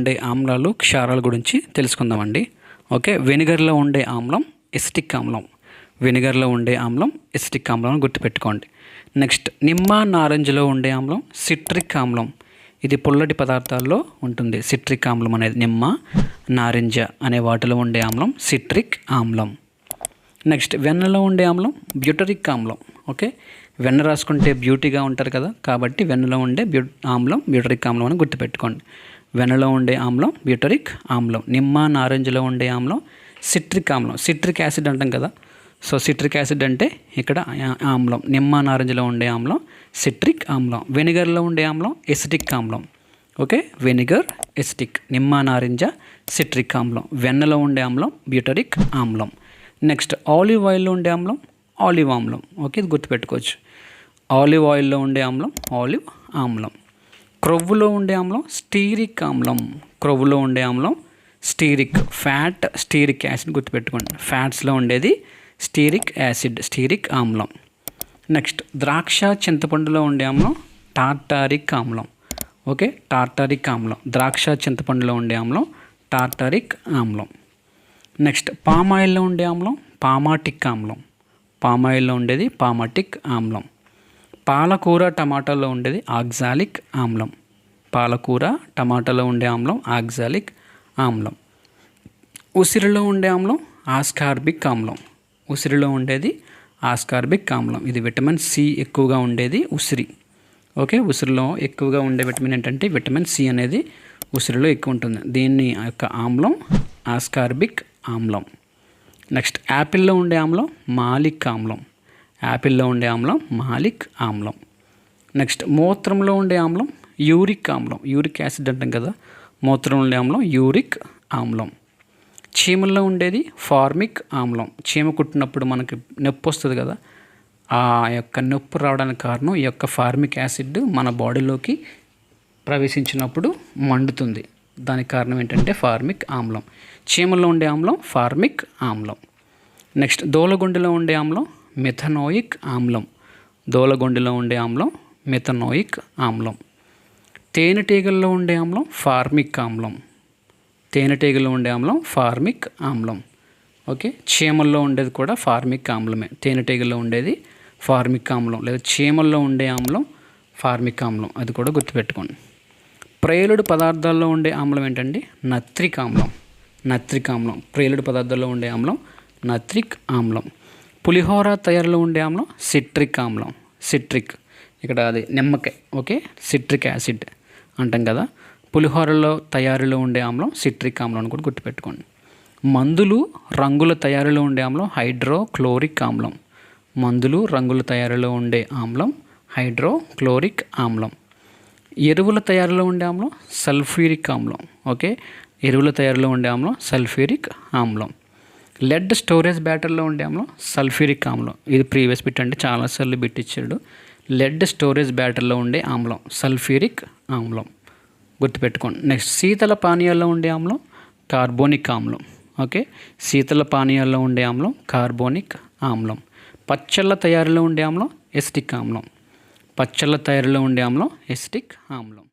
ఉండే ఆమ్లాలు క్షారాల గురించి తెలుసుకుందామండి. ఓకే వెనిగర్లో ఉండే ఆమ్లం ఎసిటిక్ ఆమ్లం. వెనిగర్లో ఉండే ఆమ్లం ఎసిటిక్ ఆమ్లం గుర్తుపెట్టుకోండి. నెక్స్ట్ నిమ్మ నారింజలో ఉండే ఆమ్లం సిట్రిక్ ఆమ్లం. ఇది పుల్లటి పదార్థాల్లో ఉంటుంది. సిట్రిక్ ఆమ్లం అనేది నిమ్మ నారింజ అనే వాటిలో ఉండే ఆమ్లం సిట్రిక్ ఆమ్లం. నెక్స్ట్ వెన్నలో ఉండే ఆమ్లం బ్యూటరిక్ ఆమ్లం. ఓకే వెన్న రాసుకుంటే బ్యూటీగా ఉంటారు కదా కాబట్టి వెన్నలో ఉండే బ్యూ ఆమ్లం బ్యూటరిక్ ఆమ్లం అని గుర్తుపెట్టుకోండి. వెన్నలో ఉండే ఆమ్లం బ్యూటరిక్ ఆమ్లం నిమ్మ నారింజలో ఉండే ఆమ్లం సిట్రిక్ ఆమ్లం. సిట్రిక్ యాసిడ్ అంటాం కదా సో సిట్రిక్ యాసిడ్ అంటే ఇక్కడ ఆమ్లం నిమ్మ నారింజలో ఉండే ఆమ్లం సిట్రిక్ ఆమ్లం. వెనిగర్లో ఉండే ఆమ్లం ఎసిటిక్ ఆమ్లం. ఓకే? Vinegar acetic. నిమ్మ నారింజ సిట్రిక్ ఆమ్లం. వెన్నలో ఉండే ఆమ్లం బ్యూటరిక్ ఆమ్లం. నెక్స్ట్ ఆలివ్ ఆయిల్లో ఉండే ఆమ్లం ఆలివ్ ఆమ్లం. ఓకే? ఇది గుర్తుపెట్టుకోవచ్చు. ఆలివ్ ఆయిల్లో ఉండే ఆమ్లం ఆలివ్ ఆమ్లం. క్రొవ్వులో ఉండే ఆమ్లం స్టీరిక్ ఆమ్లం. క్రొవ్వులో ఉండే ఆమ్లం స్టీరిక్ ఫ్యాట్ స్టీరిక్ యాసిడ్ గుర్తుపెట్టుకోండి. ఫ్యాట్స్లో ఉండేది స్టీరిక్ యాసిడ్ స్టీరిక్ ఆమ్లం. నెక్స్ట్ ద్రాక్ష చింతపండులో ఉండే ఆమ్లం టార్టారిక్ ఆమ్లం. ఓకే టార్టారిక్ ఆమ్లం. ద్రాక్ష చింతపండులో ఉండే ఆమ్లం టార్టారిక్ ఆమ్లం. నెక్స్ట్ పామాయిల్లో ఉండే ఆమ్లం పామాటిక్ ఆమ్లం. పామాయిల్లో ఉండేది పామాటిక్ ఆమ్లం. పాలకూర టమాటాలో ఉండేది ఆక్సాలిక్ ఆమ్లం. పాలకూర టమాటాలో ఉండే ఆమ్లం ఆక్సాలిక్ ఆమ్లం. ఉసిరిలో ఉండే ఆమ్లం ఆస్కార్బిక్ ఆమ్లం. ఉసిరిలో ఉండేది ఆస్కార్బిక్ ఆమ్లం. ఇది విటమిన్ సి ఎక్కువగా ఉండేది ఉసిరి. ఓకే ఉసిరిలో ఎక్కువగా ఉండే విటమిన్ ఏంటంటే విటమిన్ సి అనేది ఉసిరిలో ఎక్కువ ఉంటుంది. దీన్ని యొక్క ఆమ్లం ఆస్కార్బిక్ ఆమ్లం. నెక్స్ట్ యాపిల్లో ఉండే ఆమ్లం మాలిక్ ఆమ్లం. యాపిల్లో ఉండే ఆమ్లం మాలిక్ ఆమ్లం. నెక్స్ట్ మూత్రంలో ఉండే ఆమ్లం యూరిక్ ఆమ్లం. యూరిక్ యాసిడ్ అంటాం కదా. మూత్రంలో ఉండే ఆమ్లం యూరిక్ ఆమ్లం. చీమల్లో ఉండేది ఫార్మిక్ ఆమ్లం. చీమ కుట్టినప్పుడు మనకి నొప్పి వస్తుంది కదా. ఆ యొక్క నొప్పి రావడానికి కారణం ఈ యొక్క ఫార్మిక్ యాసిడ్ మన బాడీలోకి ప్రవేశించినప్పుడు మండుతుంది. దానికి కారణం ఏంటంటే ఫార్మిక్ ఆమ్లం. చీమల్లో ఉండే ఆమ్లం ఫార్మిక్ ఆమ్లం. నెక్స్ట్ దోలగుండెలో ఉండే ఆమ్లం మిథనోయిక్ ఆమ్లం. దోలగొండిలో ఉండే ఆమ్లం మిథనోయిక్ ఆమ్లం. తేనెటీగల్లో ఉండే ఆమ్లం ఫార్మిక్ ఆమ్లం. తేనెటీగలో ఉండే ఆమ్లం ఫార్మిక్ ఆమ్లం. ఓకే? చీమల్లో ఉండేది కూడా ఫార్మిక్ ఆమ్లమే. తేనెటీగల్లో ఉండేది ఫార్మిక్ ఆమ్లం. లేదా చీమల్లో ఉండే ఆమ్లం ఫార్మిక్ ఆమ్లం. అది కూడా గుర్తుపెట్టుకోండి. ప్రేలుడు పదార్థాల్లో ఉండే ఆమ్లం ఏంటండి? నత్రిక్ ఆమ్లం. నత్రిక్ ఆమ్లం. ప్రేలుడు పదార్థాల్లో ఉండే ఆమ్లం నత్రిక్ ఆమ్లం. పులిహోర తయారీలో ఉండే ఆమ్లం సిట్రిక్ ఆమ్లం. సిట్రిక్. ఇక్కడ అది నిమ్మకాయ. ఓకే? సిట్రిక్ యాసిడ్ అంటాం కదా. పులిహోరలో తయారీలో ఉండే ఆమ్లం సిట్రిక్ ఆమ్లం అని కూడా గుర్తుపెట్టుకోండి. మందులు రంగుల తయారీలో ఉండే ఆమ్లం హైడ్రోక్లోరిక్ ఆమ్లం. మందులు రంగుల తయారీలో ఉండే ఆమ్లం హైడ్రోక్లోరిక్ ఆమ్లం. ఎరువుల తయారీలో ఉండే ఆమ్లం సల్ఫ్యూరిక్ ఆమ్లం. ఓకే? ఎరువుల తయారీలో ఉండే ఆమ్లం సల్ఫ్యూరిక్ ఆమ్లం. లెడ్ స్టోరేజ్ బ్యాటర్లో ఉండే ఆమ్లం సల్ఫ్యూరిక్ ఆమ్లం. ఇది ప్రీవియస్ బిట్ అంటే చాలాసార్లు బిట్ ఇచ్చాడు. లెడ్ స్టోరేజ్ బ్యాటర్లో ఉండే ఆమ్లం సల్ఫ్యూరిక్ ఆమ్లం. గుర్తుపెట్టుకోండి. నెక్స్ట్ శీతల పానీయాల్లో ఉండే ఆమ్లం కార్బోనిక్ ఆమ్లం. ఓకే? శీతల పానీయాల్లో ఉండే ఆమ్లం కార్బోనిక్ ఆమ్లం. పచ్చళ్ళ తయారీలో ఉండే ఆమ్లం ఎస్టిక్ ఆమ్లం. పచ్చళ్ళ తయారీలో ఉండే ఆమ్లం ఎస్టిక్ ఆమ్లం.